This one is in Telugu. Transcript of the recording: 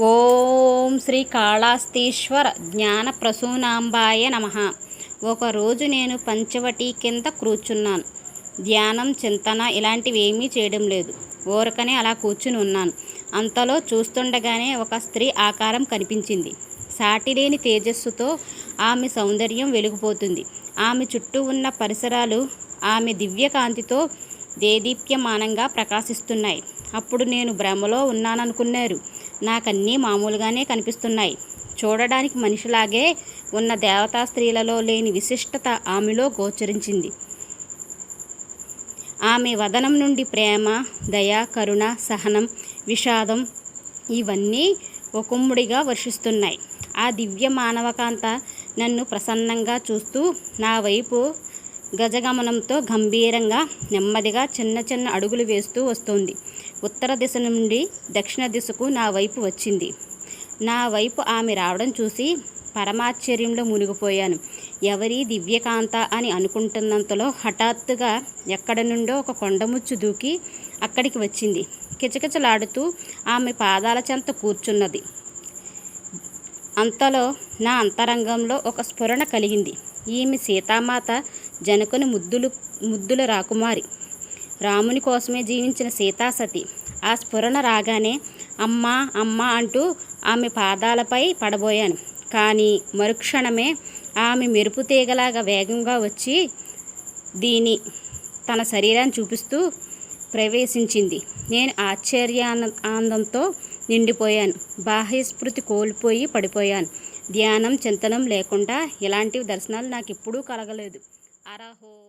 ఓం శ్రీ కాళాస్తీశ్వర జ్ఞాన ప్రసూనాంబాయ నమ. ఒకరోజు నేను పంచవటి కింద కూర్చున్నాను. ధ్యానం చింతన ఇలాంటివి ఏమీ చేయడం లేదు. ఓరకనే అలా కూర్చుని ఉన్నాను. అంతలో చూస్తుండగానే ఒక స్త్రీ ఆకారం కనిపించింది. సాటిలేని తేజస్సుతో ఆమె సౌందర్యం వెలిగిపోతుంది. ఆమె చుట్టూ ఉన్న పరిసరాలు ఆమె దివ్యకాంతితో దేదీప్యమానంగా ప్రకాశిస్తున్నాయి. అప్పుడు నేను భ్రమలో ఉన్నాననుకున్నారు. నాకన్నీ మామూలుగానే కనిపిస్తున్నాయి. చూడడానికి మనిషిలాగే ఉన్న దేవతా స్త్రీలలో లేని విశిష్టత ఆమెలో గోచరించింది. ఆమె వదనం నుండి ప్రేమ దయ కరుణ సహనం విషాదం ఇవన్నీ ఒకుమ్ముడిగా వర్షిస్తున్నాయి. ఆ దివ్య మానవకాంత నన్ను ప్రసన్నంగా చూస్తూ నా వైపు గజగమనంతో గంభీరంగా నెమ్మదిగా చిన్న చిన్న అడుగులు వేస్తూ వస్తోంది. ఉత్తర దిశ నుండి దక్షిణ దిశకు నా వైపు వచ్చింది. నా వైపు ఆమె రావడం చూసి పరమాశ్చర్యంలో మునిగిపోయాను. ఎవరి దివ్యకాంత అని అనుకుంటున్నంతలో హఠాత్తుగా ఎక్కడ నుండో ఒక కొండముచ్చు దూకి అక్కడికి వచ్చింది. కిచకిచలాడుతూ ఆమె పాదాల చెంత కూర్చున్నది. అంతలో నా అంతరంగంలో ఒక స్ఫురణ కలిగింది. ఈమె సీతామాత జనకుని ముద్దులు ముద్దుల రాకుమారి. రాముని కోసమే జీవించిన సీతాసతి. ఆ స్ఫురణ రాగానే అమ్మా అమ్మా అంటూ ఆమె పాదాలపై పడబోయాను. కానీ మరుక్షణమే ఆమె మెరుపు తీగలాగా వేగంగా వచ్చి దీని తన శరీరాన్ని చూపిస్తూ ప్రవేశించింది. నేను ఆశ్చర్యాన ఆనందంతో నిండిపోయాను. బాహ్యస్మృతి కోల్పోయి పడిపోయాను. ధ్యానం చింతనం లేకుండా ఇలాంటి దర్శనాలు నాకు ఎప్పుడూ కలగలేదు. అరాహో